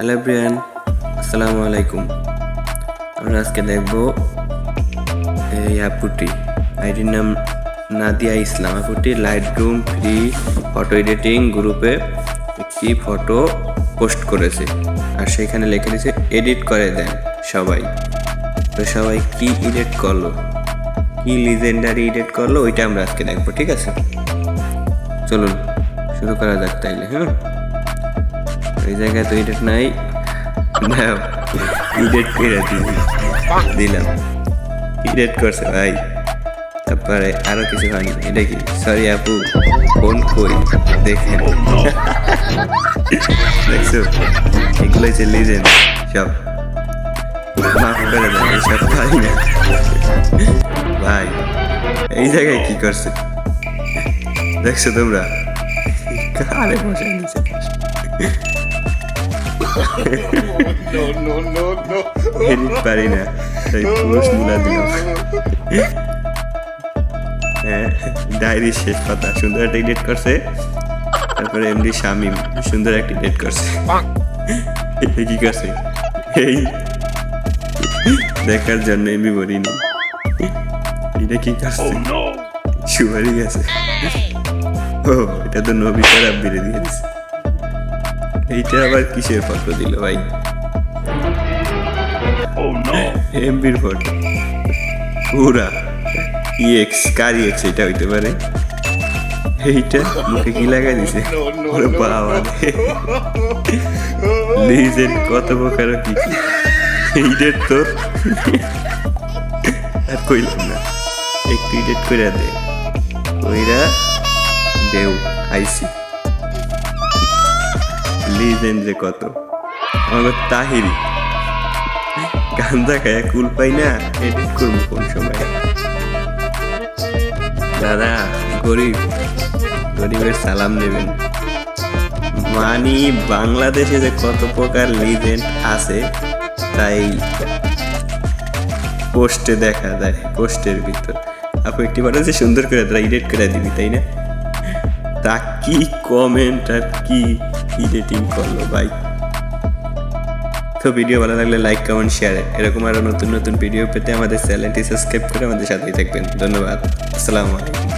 Hello Brian, আসসালামু আলাইকুম। আমরা আজকে দেখব এই আপুটি। আইডির নাম নাদিয়া ইসলাম। আপুটি Lightroom free photo editing গ্রুপে একটি ফটো পোস্ট করেছে। আর সেখানে লিখে দিয়েছে এডিট করে দেন সবাই। তো সবাই কি এডিট করল? কি লিজেন্ডারি এডিট করল? ওইটা আমরা আজকে দেখব, ঠিক আছে? চলুন, শুরু করা যাক তাইলে হ্যাঁ? এই জায়গায় তো এডিট নাই। এডিট করে দিবি। দিলাম। এডিট করছে ভাই। তারপরে আরও কিছু হয়নি। এটা কি সরি আপু ফোন কই? দেখেন। দেখছ? এগুলো হচ্ছে লিজেন্ড সব। মাফ করে দেন এইসব পাই না। ভাই এই জায়গায় কি করছে? দেখছ তোমরা? কারে বসে নিচে পারি না তাই মুলা হ্যাঁ শেষ কথা সুন্দর একটা এডিট করছে তারপরে এমডি শামিম সুন্দর একটা এডিট করছে কি করছে এই দেখার জন্য এমবি মরিনি এটা কি করছে সুপারি গেছে ও এটা তো নবী খারাপ বেড়ে দিয়ে দিছে এইটা আবার কিসের ফটো দিল ভাই? এমবির ফটো। পুরা ইএক্স কার ইএক্স এটা হইতে পারে? এইটা মুখে কি লাগাই দিছে? ওরে বাবা কত প্রকার কি? কি এইটার তো আর কইলাম না। একটু করে দে। কইরা দেও আইসি। লিজেন্ড যে কত? তাহিরি। কুল পাই না এডিট কোন সময়? দাদা, গরিব। গরিবের সালাম নেবেন। মানি বাংলাদেশে যে কত প্রকার লিজেন্ড আছে, তাই পোস্টে দেখা যায় পোস্টের ভিতর। আপু, একটি বানাচ্ছে সুন্দর করে এডিট করে দিবি, তাই না? তা কি কমেন্ট আর কি? এডিটিং করল, ভাই। তো ভিডিও ভালো লাগলে লাইক কমেন্ট শেয়ার এরকম আরও নতুন নতুন ভিডিও পেতে আমাদের চ্যানেলটি সাবস্ক্রাইব করে আমাদের সাথেই থাকবেন। ধন্যবাদ। আসসালামু আলাইকুম।